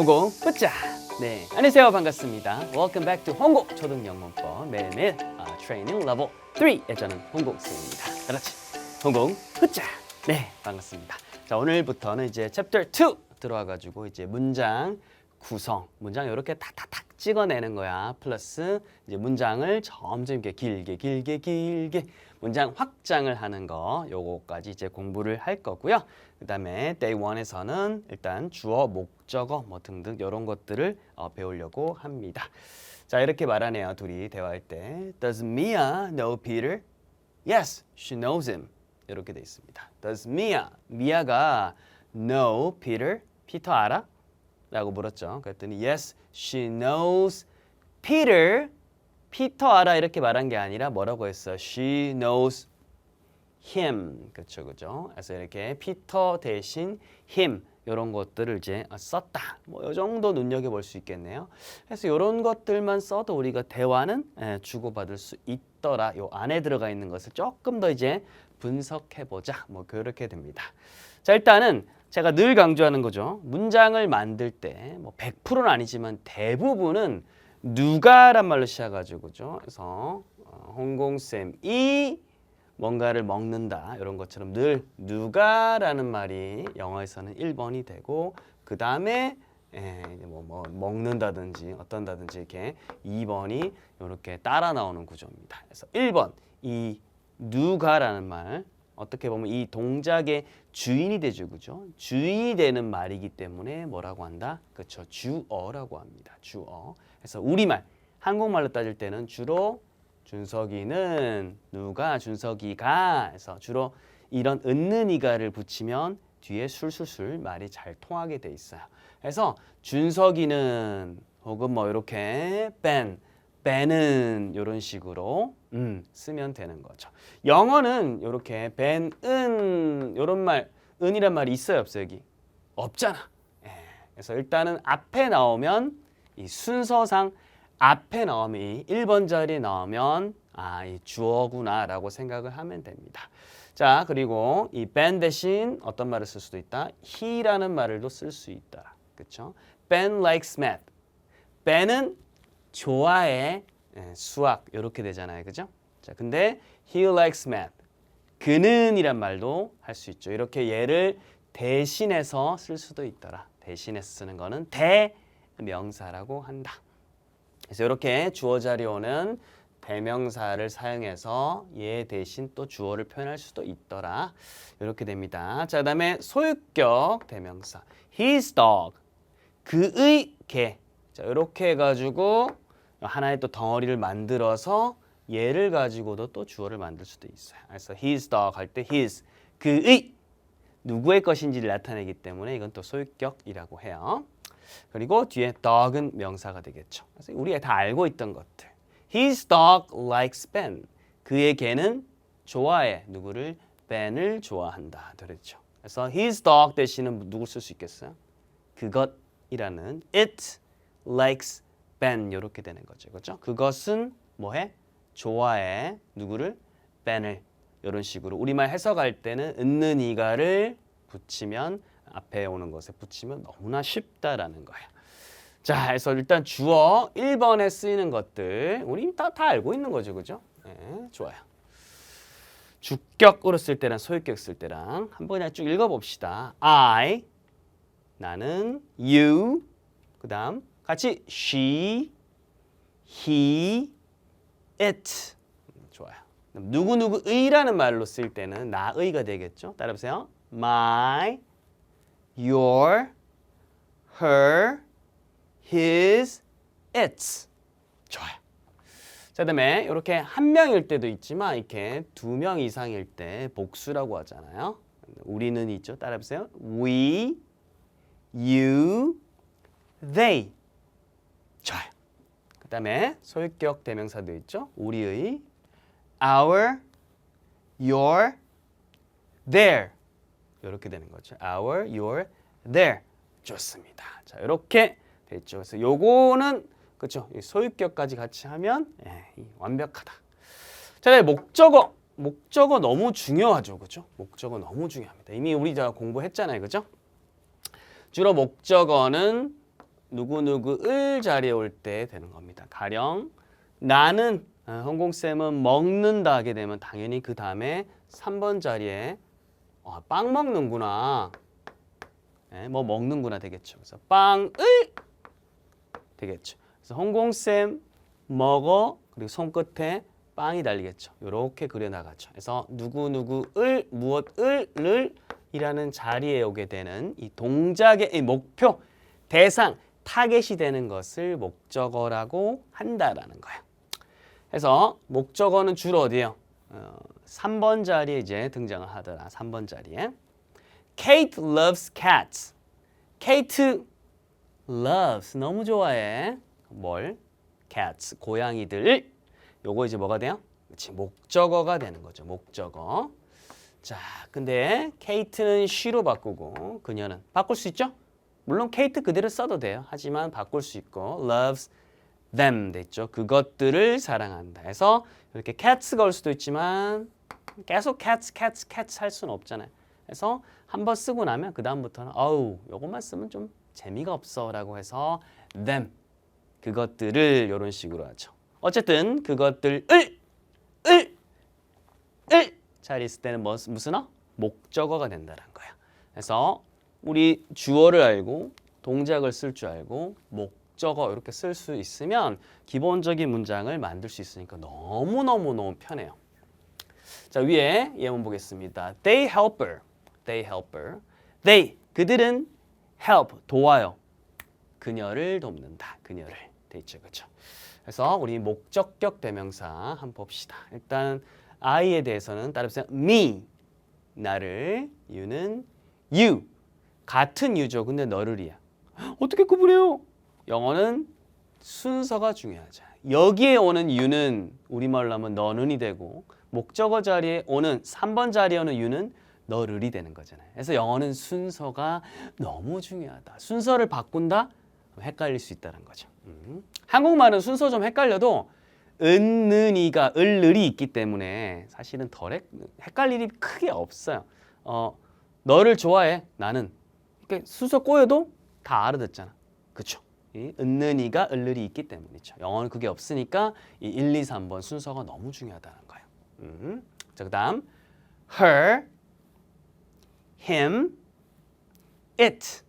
홍공 붙자. 네, 안녕하세요. 반갑습니다. Welcome back to 홍공 초등 영문법 매일매일 아, 트레이닝 레벨 3의 저는 홍공 쌤입니다. 그렇지. 홍공 붙자. 네, 반갑습니다. 자, 오늘부터는 이제 챕터 2 들어와 가지고 이제 문장 구성, 문장 이렇게 탁탁탁 찍어내는 거야. 플러스 이제 문장을 점점 이렇게 길게 길게 길게 문장 확장을 하는 거 요거까지 이제 공부를 할 거고요. 그다음에 day 1에서는 일단 주어, 목적어 뭐 등등 이런 것들을 어, 배우려고 합니다. 자, 이렇게 말하네요. 둘이 대화할 때. Does Mia know Peter? Yes, she knows him. 이렇게 돼 있습니다. Does Mia, 미아가 know Peter? 피터 알아? 라고 물었죠. 그랬더니 yes, she knows Peter. 피터 알아 이렇게 말한 게 아니라 뭐라고 했어? She knows him. 그렇죠, 그죠? 그래서 이렇게 피터 대신 him 이런 것들을 이제 썼다. 뭐 이 정도 눈여겨 볼 수 있겠네요. 그래서 이런 것들만 써도 우리가 대화는 예, 주고받을 수 있더라. 요 안에 들어가 있는 것을 조금 더 이제 분석해 보자. 뭐 그렇게 됩니다. 자, 일단은 제가 늘 강조하는 거죠. 문장을 만들 때 뭐 100%는 아니지만 대부분은 누가란 말로 시작하죠. 그죠? 그래서 어, 홍공쌤이 뭔가를 먹는다 이런 것처럼 늘 누가라는 말이 영어에서는 1번이 되고 그 다음에 예, 뭐, 뭐 먹는다든지 어떤다든지 이렇게 2번이 이렇게 따라 나오는 구조입니다. 그래서 1번 이 누가라는 말 어떻게 보면 이 동작의 주인이 되죠, 그죠? 주인이 되는 말이기 때문에 뭐라고 한다? 그렇죠, 주어라고 합니다. 주어. 그래서 우리말 한국말로 따질 때는 주로 준석이는 누가 준석이가 해서 주로 이런 은는 이가를 붙이면 뒤에 술술술 말이 잘 통하게 돼 있어요. 그래서 준석이는 혹은 뭐 이렇게 뺀 벤은 이런 식으로 음, 쓰면 되는 거죠. 영어는 이렇게 벤, 은 이런 말, 은이란 말이 있어요, 없어요, 여기? 없잖아. 예. 그래서 일단은 앞에 나오면 이 순서상 앞에 나오면 이 1번 자리에 나오면 아, 이 주어구나라고 생각을 하면 됩니다. 자, 그리고 이 Ben 대신 어떤 말을 쓸 수도 있다. he라는 말을도 쓸 수 있다. 그렇죠? Ben likes math. Ben은 좋아해 예, 수학 이렇게 되잖아요. 그죠? 자, 근데 he likes math. 그는 이란 말도 할 수 있죠. 이렇게 얘를 대신해서 쓸 수도 있더라. 대신해서 쓰는 거는 대명사라고 한다. 그래서 이렇게 주어 자리 오는 대명사를 사용해서 얘 대신 또 주어를 표현할 수도 있더라. 이렇게 됩니다. 자, 그다음에 소유격 대명사. His dog. 그의 개. 자, 이렇게 해 가지고 하나의 또 덩어리를 만들어서 얘를 가지고도 또 주어를 만들 수도 있어요. 그래서 his dog 할 때 his 그의 누구의 것인지를 나타내기 때문에 이건 또 소유격이라고 해요. 그리고 뒤에 dog은 명사가 되겠죠. 그래서 우리가 다 알고 있던 것들. His dog likes Ben. 그의 개는 좋아해. 누구를? Ben을 좋아한다. 그랬죠. 그래서 his dog 대신은 누굴 쓸 수 있겠어요? 그것이라는 it likes Ben 이렇게 되는 거죠. 그렇죠? 그것은 뭐해? 좋아해. 누구를? Ben을. 이런 식으로 우리말 해석할 때는 있는 이가를 붙이면 앞에 오는 것에 붙이면 너무나 쉽다라는 거예요. 자, 그래서 일단 주어 1번에 쓰이는 것들 우리 다, 다 알고 있는 거죠. 그죠? 네, 좋아요. 주격으로 쓸 때랑 소유격 쓸 때랑 한번 그냥 쭉 읽어봅시다. I 나는 you 그 다음 같이 she he it 좋아요. 누구 누구의라는 말로 쓸 때는 나의가 되겠죠. 따라해보세요. my your her his, its. 좋아요. 자, 그다음에 이렇게 한 명일 때도 있지만 이렇게 두 명 이상일 때 복수라고 하잖아요. 우리는 있죠. 따라해보세요. We, you, they. 좋아요. 그 다음에 소유격 대명사도 있죠. 우리의 our, your, their. 이렇게 되는 거죠. our, your, their. 좋습니다. 자, 이렇게 됐죠. 그래서 요거는 그렇죠. 이 소유격까지 같이 하면 예, 이 완벽하다. 자, 네, 목적어. 목적어 너무 중요하죠. 그렇죠? 목적어 너무 중요합니다. 이미 우리 자 공부했잖아요. 그렇죠? 주로 목적어는 누구누구을 자리에 올 때 되는 겁니다. 가령 나는 어, 홍공쌤은 먹는다 하게 되면 당연히 그 다음에 3번 자리에 어, 빵 먹는구나. 네, 뭐 먹는구나 되겠죠. 그래서 빵을 되겠죠. 그래서 홍공쌤 먹어 그리고 손끝에 빵이 달리겠죠. 이렇게 그려 나가죠. 그래서 누구 누구을 무엇을를 이라는 자리에 오게 되는 이 동작의 이 목표 대상 타겟이 되는 것을 목적어라고 한다라는 거예요. 그래서 목적어는 주로 어디에요? 어, 3번 자리에 이제 등장을 하더라. 3번 자리에. Kate loves cats. Kate loves 너무 좋아해. 뭘? cats 고양이들. 요거 이제 뭐가 돼요? 그렇지 목적어가 되는 거죠. 목적어. 자, 근데 케이트는 she로 바꾸고 그녀는 바꿀 수 있죠? 물론 케이트 그대로 써도 돼요. 하지만 바꿀 수 있고 loves them 됐죠. 그것들을 사랑한다. 해서 이렇게 cats 걸 수도 있지만 계속 cats, cats, cats 할 수는 없잖아요. 그래서 한 번 쓰고 나면 그 다음부터는 어우 요것만 쓰면 좀 재미가 없어라고 해서 them 그것들을 이런 식으로 하죠. 어쨌든 그것들을 을, 을 자리 있을 때는 뭐, 무슨 어? 목적어가 된다는 거야. 그래서 우리 주어를 알고 동작을 쓸 줄 알고 목적어 이렇게 쓸 수 있으면 기본적인 문장을 만들 수 있으니까 너무 너무 너무 편해요. 자 위에 예문 보겠습니다. They help her. They help her. They 그들은 help 도와요. 그녀를 돕는다. 그녀를 돼 있죠, 그렇죠? 그래서 우리 목적격 대명사 한번 봅시다. 일단 I에 대해서는 따라서 me 나를 you는 you 같은 you죠. 근데 너를이야. 어떻게 구분해요? 영어는 순서가 중요하죠. 여기에 오는 you는 우리말로 하면 너는이 되고 목적어 자리에 오는 3번 자리에 오는 you는 너를이 되는 거잖아요. 그래서 영어는 순서가 너무 중요하다. 순서를 바꾼다? 헷갈릴 수 있다는 거죠. 음. 한국말은 순서 좀 헷갈려도 은는이가 을을이 있기 때문에 사실은 덜 헷, 헷갈릴 일이 크게 없어요. 어, 너를 좋아해 나는 순서 꼬여도 다 알아듣잖아. 그렇죠? 이 은는이가 을을이 있기 때문이죠. 영어는 그게 없으니까 이 1, 2, 3번 순서가 너무 중요하다는 거예요. 음. 자, 그 다음 her, him, it.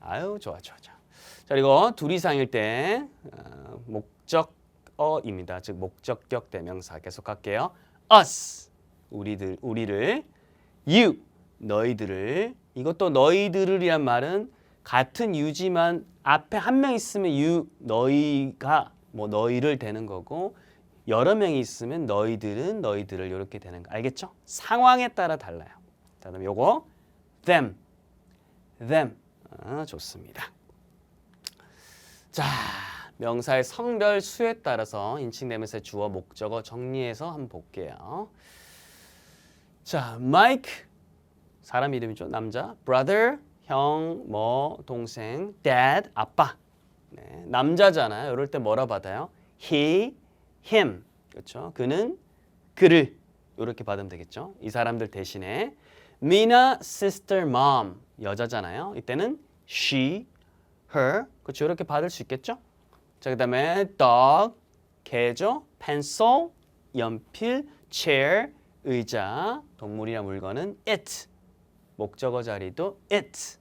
아유 좋아 좋아 좋아. 자 그리고 둘 이상일 때 어, 목적어입니다. 즉 목적격 대명사 계속 할게요. us 우리들 우리를 you 너희들을 이것도 너희들을이란 말은 같은 유지만 앞에 한 명 있으면 you 너희가 뭐 너희를 되는 거고 여러 명이 있으면 너희들은 너희들을 이렇게 되는 거 알겠죠? 상황에 따라 달라요. 자, 그다음 요거 them them 아, 좋습니다. 자, 명사의 성별 수에 따라서 인칭 대명사의 주어 목적어 정리해서 한번 볼게요. 자, 마이크 사람 이름이죠. 남자. brother 형, 뭐 동생, dad 아빠. 네, 남자잖아요. 이럴 때 뭐라 받아요? he, him. 그렇죠? 그는 그를 이렇게 받으면 되겠죠. 이 사람들 대신에 미나 sister mom 여자잖아요. 이때는 she, her 그렇죠. 이렇게 받을 수 있겠죠. 자, 그다음에 dog 개죠. pencil 연필, chair 의자, 동물이나 물건은 it 목적어 자리도 it.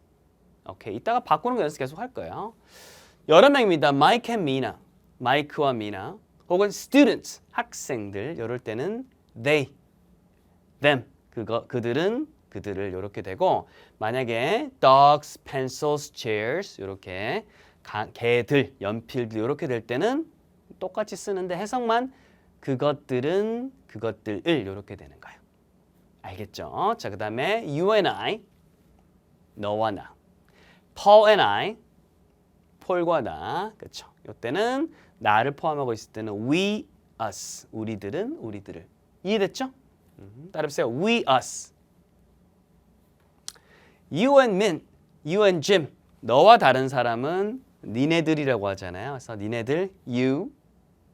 오케이. 이따가 바꾸는 거 연습 계속 할 거예요. 여러 명입니다. Mike and Mina. 마이크와 미나. 혹은 students, 학생들. 이럴 때는 they, them. 그거 그들은 그들을 이렇게 되고 만약에 dogs, pencils, chairs 이렇게 가, 개들, 연필들 이렇게 될 때는 똑같이 쓰는데 해석만 그것들은 그것들을 이렇게 되는 거예요. 알겠죠? 자, 그 다음에 you and I 너와 나. Paul and I 폴과 나. 그렇죠? 이때는 나를 포함하고 있을 때는 we us 우리들은 우리들을. 이해됐죠? 음, 따라해보세요. we us. You and Min, you and Jim. 너와 다른 사람은 니네들이라고 하잖아요. 그래서 니네들 you,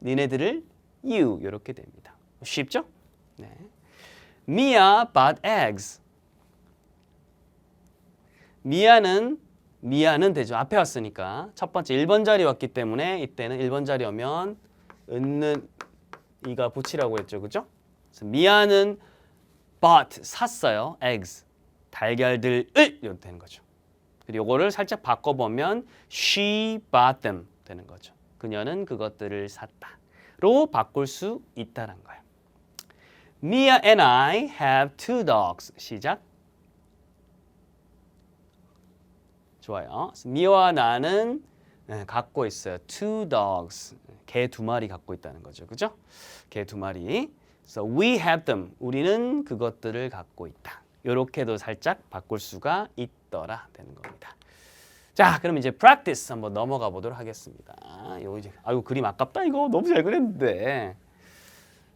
니네들을 you 이렇게 됩니다. 쉽죠? 네. Mia bought eggs. 미아는 미아는 되죠. 앞에 왔으니까 첫 번째 1번 자리 왔기 때문에 이때는 1번 자리 오면 은는 이가 붙이라고 했죠. 그죠? 미아는 bought 샀어요. eggs 달걀들을 이렇게 되는 거죠. 그리고 이거를 살짝 바꿔 보면 she bought them 되는 거죠. 그녀는 그것들을 샀다로 바꿀 수 있다는 거예요. Mia and I have two dogs. 시작. 좋아요. 미아와 나는 네, 갖고 있어요. Two dogs. 개 두 마리 갖고 있다는 거죠. 그죠? 개 두 마리. So we have them. 우리는 그것들을 갖고 있다. 이렇게도 살짝 바꿀 수가 있더라 되는 겁니다. 자, 그럼 이제 practice 한번 넘어가 보도록 하겠습니다. 요 이제 아이고 그림 아깝다 이거 너무 잘 그렸는데.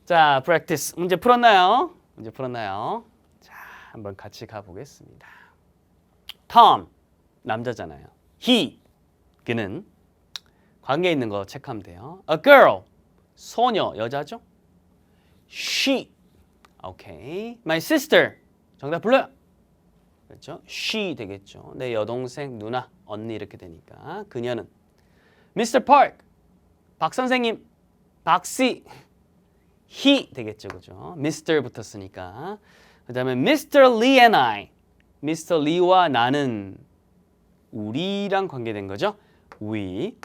자, practice 문제 풀었나요? 문제 풀었나요? 자, 한번 같이 가 보겠습니다. Tom 남자잖아요. He 그는 관계 있는 거 체크하면 돼요. A girl 소녀 여자죠? She 오케이. My sister 정답 불러요. 그렇죠? She 되겠죠. 내 여동생 누나 언니 이렇게 되니까 그녀는 Mr. Park 박 선생님 박씨 he 되겠죠, 그죠? Mr. 붙었으니까 그 다음에 Mr. Lee and I Mr. Lee와 나는 우리랑 관계된 거죠. We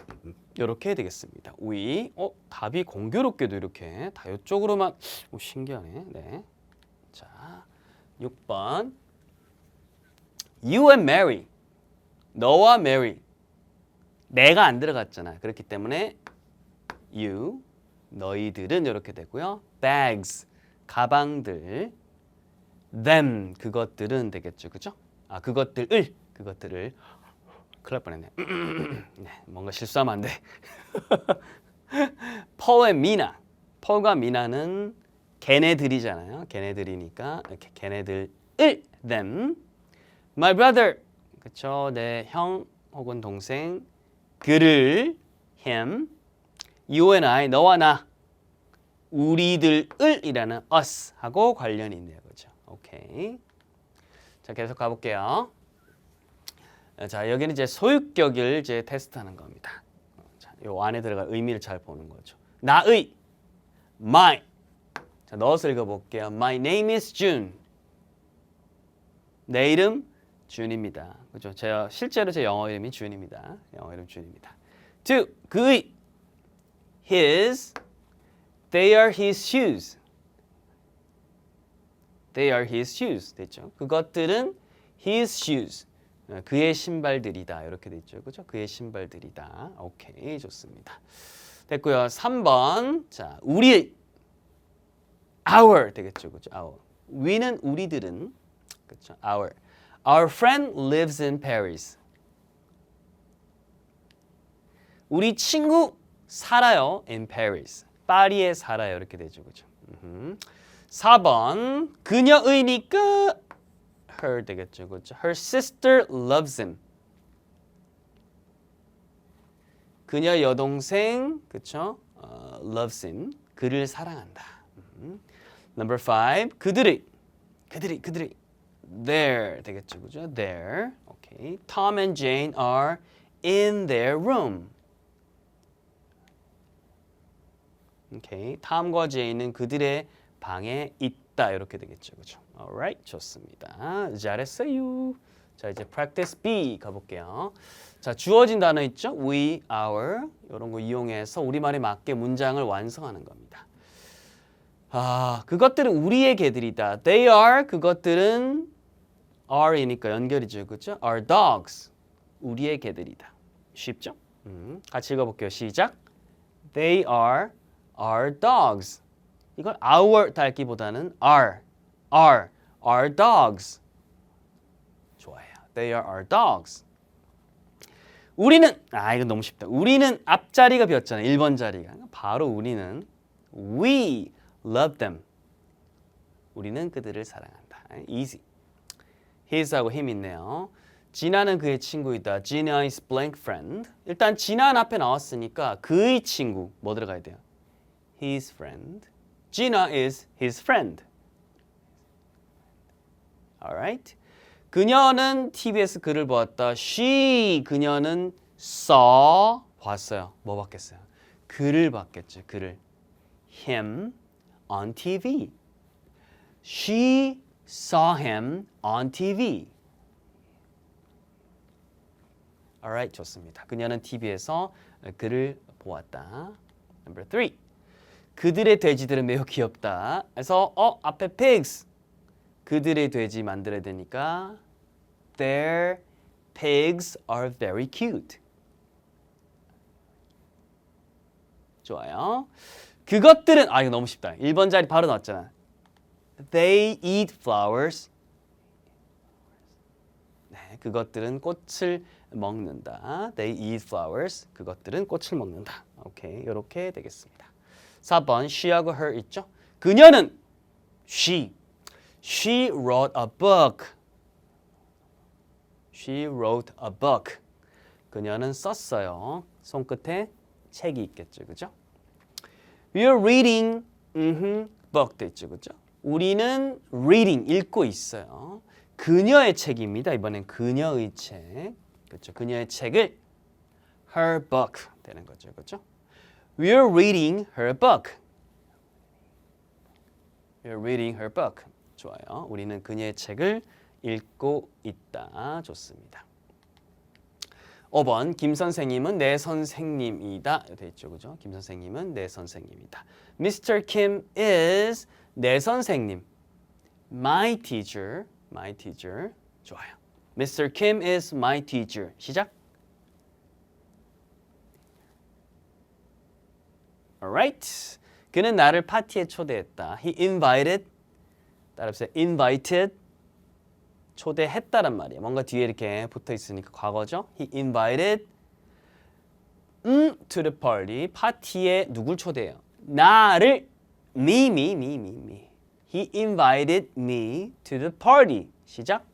이렇게 되겠습니다. We 어 답이 공교롭게도 이렇게 다 이쪽으로만 오, 신기하네. 네. 자, 6번 You and Mary 너와 Mary 내가 안 들어갔잖아. 그렇기 때문에 you 너희들은 이렇게 되고요. bags 가방들 them 그것들은 되겠죠. 그죠? 아 그것들을 그것들을 큰일 날 뻔했네. 네, 뭔가 실수하면 안 돼. 펄의 미나. 펄과 미나는 걔네들이잖아요. 걔네들이니까 이렇게 걔네들을 them. My brother. 그쵸? 내 형 혹은 동생 그를 him. You and I 너와 나 우리들을이라는 us 하고 관련이 있네요. 그죠? 오케이. 자, 계속 가 볼게요. 자, 여기는 이제 소유격을 이제 테스트하는 겁니다. 자, 요 안에 들어갈 의미를 잘 보는 거죠. 나의 my 자, 넣어서 읽어 볼게요. My name is June. 내 이름 준입니다. 그죠? 제가 실제로 제 영어 이름이 준입니다. 영어 이름 준입니다. two 그의 his they are his shoes. They are his shoes. 됐죠? 그것들은 his shoes. 어, 그의 신발들이다. 이렇게 돼 있죠. 그죠? 그의 신발들이다. 오케이. 좋습니다. 됐고요. 3번. 자, 우리 our 되겠죠. 그죠? our. we는 우리들은 그렇죠. our. Our friend lives in Paris. 우리 친구 살아요 in Paris. 파리에 살아요. 이렇게 되죠. 그죠? 음흠. 4번. 그녀의니까 her 되겠죠. 그렇죠? Her sister loves him. 그녀 여동생 그렇죠? 어, loves him. 그를 사랑한다. 음. Number 5. 그들의 그들이 그들이 there 되겠죠. 그죠? there. 오케이. Tom and Jane are in their room. 오케이. 탐과 제이는 그들의 방에 있다. 이렇게 되겠죠. 그죠? alright. 좋습니다. 잘했어요. 자, 이제 practice B 가볼게요. 자, 주어진 단어 있죠? we, our 이런 거 이용해서 우리말에 맞게 문장을 완성하는 겁니다. 아, 그것들은 우리의 개들이다. They are 그것들은 are이니까 연결이죠. 그렇죠? Are dogs. 우리의 개들이다. 쉽죠? 음, 같이 읽어볼게요. 시작. They are our dogs. 이걸 our 달기보다는 are, are, are dogs. 좋아요. They are our dogs. 우리는 아 이건 너무 쉽다. 우리는 앞자리가 비었잖아요. 1번 자리가. 바로 우리는 we love them. 우리는 그들을 사랑한다. easy. his하고 him 있네요. 진아는 그의 친구이다. Gina is blank friend. 일단 진아는 앞에 나왔으니까 그의 친구 뭐 들어가야 돼요? His friend. Gina is his friend. Alright. 그녀는 TV에서 글을 보았다. She 그녀는 saw 봤어요. 뭐 봤겠어요? 글을 봤겠죠. 글을 him on TV. She saw him on TV. Alright, 좋습니다. 그녀는 TV에서 그를 보았다. Number three. 그들의 돼지들은 매우 귀엽다. 그래서 어 앞에 pigs 그들의 돼지 만들어야 되니까 their pigs are very cute. 좋아요. 그것들은 아 이거 너무 쉽다. 1번 자리 바로 나왔잖아. They eat flowers. 네, 그것들은 꽃을 먹는다. They eat flowers. 그것들은 꽃을 먹는다. 오케이, 이렇게 되겠습니다. 4번 she하고 her 있죠? 그녀는 she. She wrote a book. She wrote a book. 그녀는 썼어요. 손끝에 책이 있겠죠, 그죠? We're reading 음흠, book 돼 있죠, 그죠? 우리는 reading 읽고 있어요. 그녀의 책입니다. 이번엔 그녀의 책, 그렇죠? 그녀의 책을 her book 되는 거죠, 그죠? We're reading her book. We're reading her book. 좋아요. 우리는 그녀의 책을 읽고 있다. 좋습니다. 5번 김 선생님은 내 선생님이다. 돼 있죠. 그죠? 김 선생님은 내 선생님이다. Mr. Kim is 내 선생님. My teacher. My teacher. 좋아요. Mr. Kim is my teacher. 시작. Alright. 그는 나를 파티에 초대했다. He invited. 따라해보세요. invited. 초대했다란 말이에요. 뭔가 뒤에 이렇게 붙어 있으니까 과거죠. He invited 음, to the party. 파티에 누굴 초대해요? 나를 me, me, me, me, me. He invited me to the party. 시작.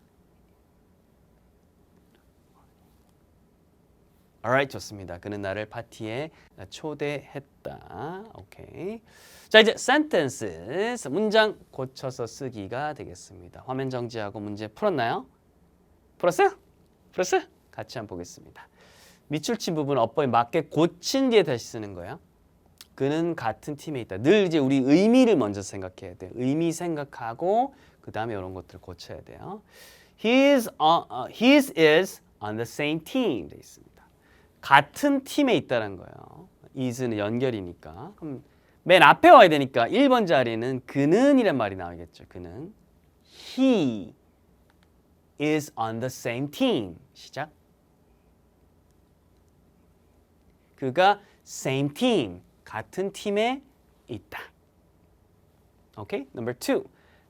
Alright, 좋습니다. 그는 나를 파티에 초대했다. 오케이. 자, 이제 sentences 문장 고쳐서 쓰기가 되겠습니다. 화면 정지하고 문제 풀었나요? 풀었어요? 풀었어요? 같이 한번 보겠습니다. 밑줄 친 부분 어법에 맞게 고친 뒤에 다시 쓰는 거예요. 그는 같은 팀에 있다. 늘 이제 우리 의미를 먼저 생각해야 돼요. 의미 생각하고 그 다음에 이런 것들을 고쳐야 돼요. His, uh, uh, his is on the same team 돼 있습니다. 같은 팀에 있다는 거예요. is는 연결이니까. 그럼 맨 앞에 와야 되니까 1번 자리는 그는 이란 말이 나오겠죠. 그는 he is on the same team. 시작. 그가 same team 같은 팀에 있다. 오케이? Number two.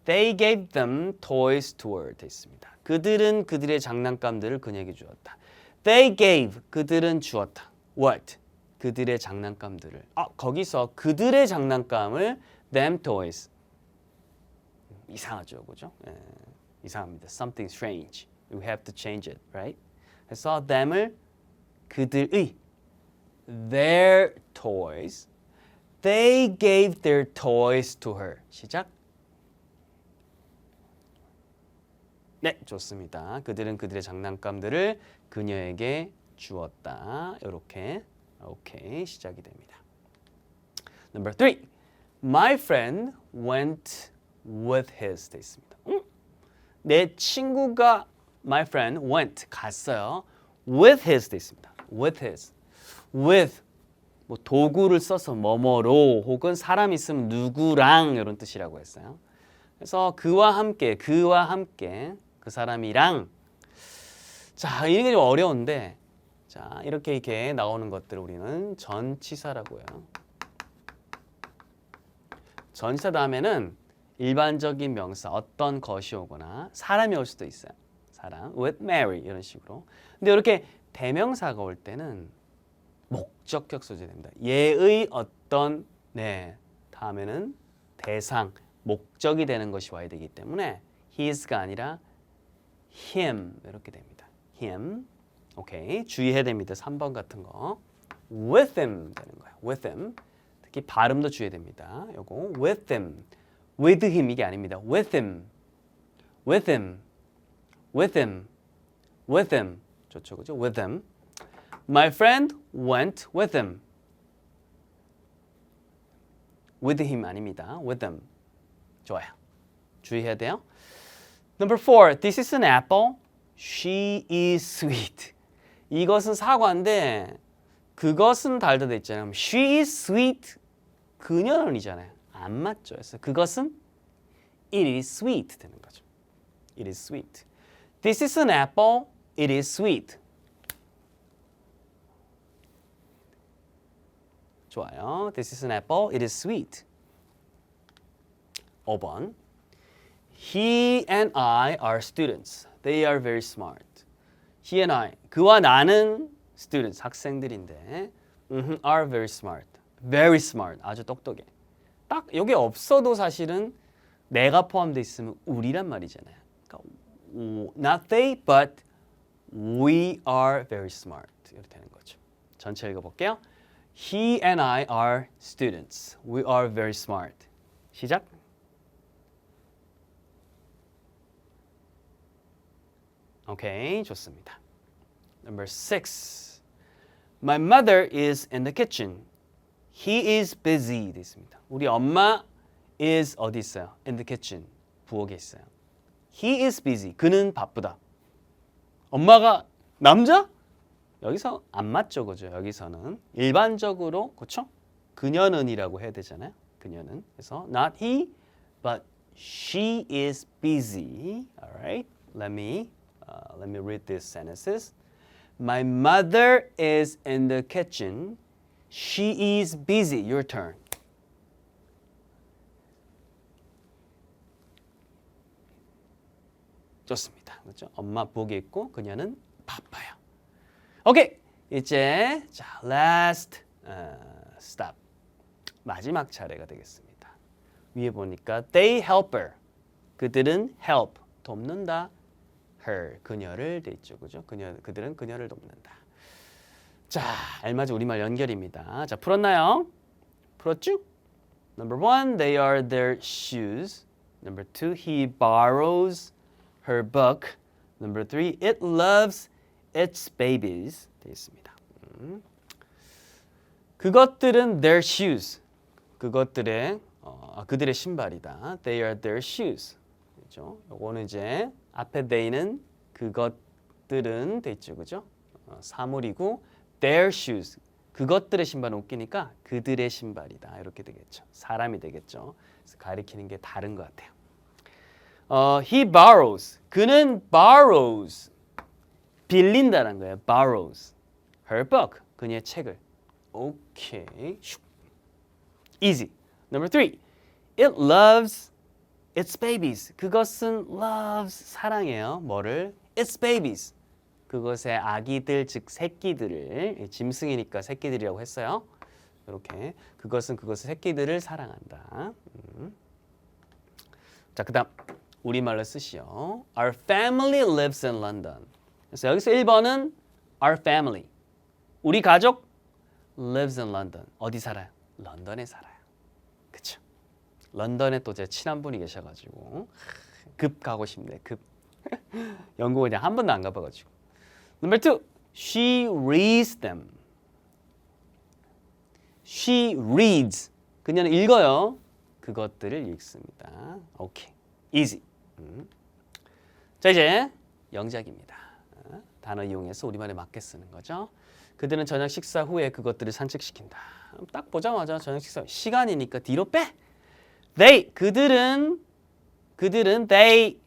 They gave them toys to her. 돼 있습니다. 그들은 그들의 장난감들을 그녀에게 주었다. They gave 그들은 주었다. What? 그들의 장난감들을. 아 거기서 그들의 장난감을 them toys. 이상하죠, 그죠? 예, 이상합니다. Something strange. We have to change it, right? 그래서 them을 그들의 their toys. They gave their toys to her. 시작. 네, 좋습니다. 그들은 그들의 장난감들을 그녀에게 주었다. 이렇게 오케이 시작이 됩니다. Number three, my friend went with his 돼 있습니다. 음? 내 친구가 my friend went 갔어요. with his 돼 있습니다. with his, with 뭐 도구를 써서 뭐뭐로 혹은 사람 있으면 누구랑 이런 뜻이라고 했어요. 그래서 그와 함께, 그와 함께 그 사람이랑 자 이게 좀 어려운데 자 이렇게 이렇게 나오는 것들을 우리는 전치사라고 해요. 전치사 다음에는 일반적인 명사 어떤 것이 오거나 사람이 올 수도 있어요. 사람 with Mary 이런 식으로. 근데 이렇게 대명사가 올 때는 목적격 소재됩니다. 얘의 어떤 네 다음에는 대상 목적이 되는 것이 와야 되기 때문에 his가 아니라 him 이렇게 됩니다. Him 오케이 주의해야 됩니다. 3번 같은 거 with him 되는 거예요. with him 특히 발음도 주의해야 됩니다. 요거 with him with him 이게 아닙니다. with him with him with him. with him. 좋죠, 그죠? with him. My friend went with him. with him 아닙니다. with them. 좋아요. 주의해야 돼요. Number four. This is an apple. She is sweet. 이것은 사과인데 그것은 달다 돼 있잖아요. She is sweet. 그녀는 이잖아요. 안 맞죠. 그래서 그것은 it is sweet 되는 거죠. It is sweet. This is an apple. It is sweet. 좋아요. This is an apple. It is sweet. 5번. He and I are students. They are very smart. He and I. 그와 나는 students. 학생들인데 mhm, are very smart. Very smart. 아주 똑똑해. 딱 여기 없어도 사실은 내가 포함되어 있으면 우리란 말이잖아요. 그러니까 오, not they, but we are very smart. 이렇게 되는 거죠. 전체 읽어 볼게요. He and I are students. We are very smart. 시작. 오케이, 좋습니다. Number six. My mother is in the kitchen. He is busy. 됐습니다. 우리 엄마 is 어디 있어요? In the kitchen. 부엌에 있어요. He is busy. 그는 바쁘다. 엄마가 남자? 여기서 안 맞죠, 그죠? 여기서는 일반적으로 그렇죠? 그녀는이라고 해야 되잖아요. 그녀는 그래서 not he, but she is busy. Alright, let me uh, let me read these sentences. My mother is in the kitchen. She is busy. Your turn. 좋습니다. 그렇죠? 엄마 부엌에 있고 그녀는 바빠요. 오케이. 이제 자, last uh, stop. 마지막 차례가 되겠습니다. 위에 보니까 they help her. 그들은 help 돕는다. Her 그녀를 돼 있죠. 그죠? 그녀 그들은 그녀를 돕는다. 자, 알맞은 우리말 연결입니다. 자, 풀었나요? 풀었죠? Number one, they are their shoes. Number two, he borrows her book. Number three, it loves its babies. 되어 있습니다. 음. 그것들은 their shoes. 그것들의 어, 그들의 신발이다. They are their shoes. 그죠? 요거는 이제 앞에 they는 그것들은 돼 있죠, 그죠? 어, 사물이고 their shoes. 그것들의 신발은 웃기니까 그들의 신발이다 이렇게 되겠죠. 사람이 되겠죠. 그래서 가리키는 게 다른 것 같아요. 어, he borrows. 그는 borrows. 빌린다는 거예요. borrows. her book. 그녀의 책을. 오케이. 슉. easy. Number three. It loves its babies. 그것은 loves 사랑해요. 뭐를? its babies. 그것의 아기들 즉 새끼들을 짐승이니까 새끼들이라고 했어요. 이렇게 그것은 그것의 새끼들을 사랑한다. 음. 자, 그다음 우리말로 쓰시오. Our family lives in London. 그래서 여기서 1번은 our family. 우리 가족 lives in London. 어디 살아요? 런던에 살아요. 런던에 또 제 친한 분이 계셔가지고 급 가고 싶네. 급. 영국 그냥 한 번도 안 가봐가지고. Number two, she reads them. She reads. 그녀는 읽어요. 그것들을 읽습니다. 오케이. easy. 음. 자 이제 영작입니다. 어, 단어 이용해서 우리말에 맞게 쓰는 거죠. 그들은 저녁 식사 후에 그것들을 산책시킨다. 딱 보자마자 저녁 식사 시간이니까 뒤로 빼. They 그들은 그들은 they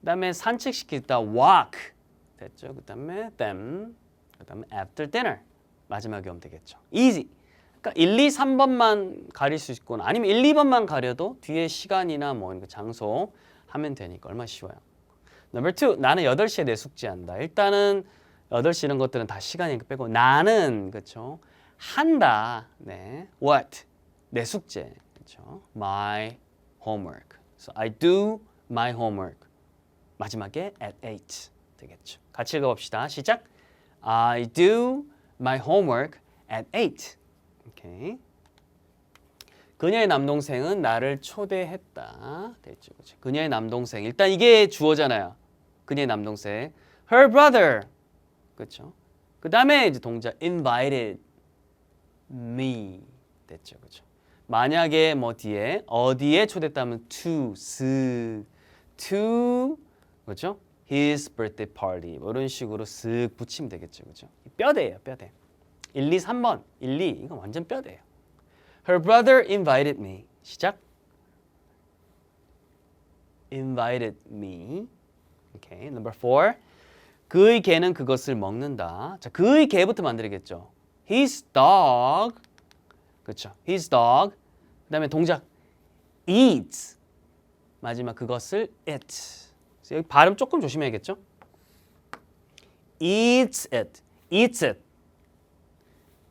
그다음에 산책시키다 walk 됐죠. 그다음에 them 그다음에 after dinner 마지막에 오면 되겠죠. easy. 그러니까 1, 2, 3번만 가릴 수 있거나 아니면 1, 2번만 가려도 뒤에 시간이나 뭐거 장소 하면 되니까 얼마나 쉬워요. Number two, 나는 8시에 내 숙제한다. 일단은 8시 이런 것들은 다 시간이니까 빼고 나는 그렇죠. 한다. 네. What? 내 숙제. 그렇죠. My homework. So I do my homework. 마지막에 at 8 되겠죠. 같이 읽어봅시다. 시작. I do my homework at 8. 오케이. 그녀의 남동생은 나를 초대했다. 됐죠. 그렇죠? 그녀의 남동생. 일단 이게 주어잖아요. 그녀의 남동생 her brother 그렇죠. 그 다음에 이제 동작 invited me 됐죠, 그렇죠. 만약에 뭐 뒤에 어디에 초대했다면 to 스 to 그렇죠? his birthday party 뭐 이런 식으로 쓱 붙이면 되겠죠, 그렇죠. 뼈대예요, 뼈대. 1, 2, 3번 1, 2 이건 완전 뼈대예요. Her brother invited me. 시작. invited me. Okay, number four. 그의 개는 그것을 먹는다. 자, 그의 개부터 만들겠죠. His dog. 그렇죠. His dog. 그 다음에 동작 eats. 마지막 그것을 it. 여기 발음 조금 조심해야겠죠. eats it. eats it.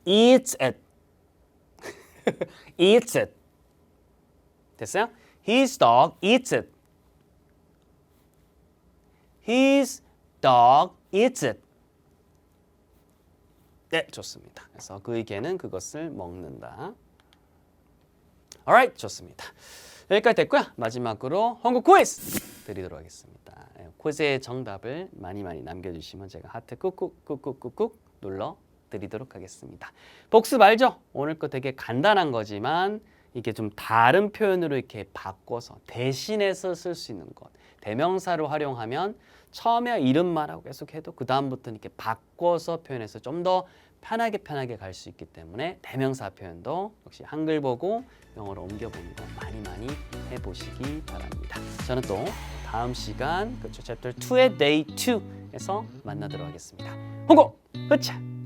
eats it. eats it. 됐어요? His dog eats it. His dog eats it. 네, 좋습니다. 그래서 그의 개는 그것을 먹는다. alright, 좋습니다. 여기까지 됐고요. 마지막으로 한국 퀴즈 드리도록 하겠습니다. 예, 퀴즈의 정답을 많이 많이 남겨주시면 제가 하트 꾹꾹 꾹꾹 꾹꾹 눌러 드리도록 하겠습니다. 복습 알죠? 오늘 거 되게 간단한 거지만 이게 좀 다른 표현으로 이렇게 바꿔서 대신해서 쓸 수 있는 것. 대명사를 활용하면 처음에 이름만 하고 계속 해도 그 다음부터는 이렇게 바꿔서 표현해서 좀 더 편하게 편하게 갈 수 있기 때문에 대명사 표현도 역시 한글 보고 영어로 옮겨보는 거 많이 많이 해보시기 바랍니다. 저는 또 다음 시간 그렇죠 챕터 2의 day 2에서 만나도록 하겠습니다. 홍보! 흐차!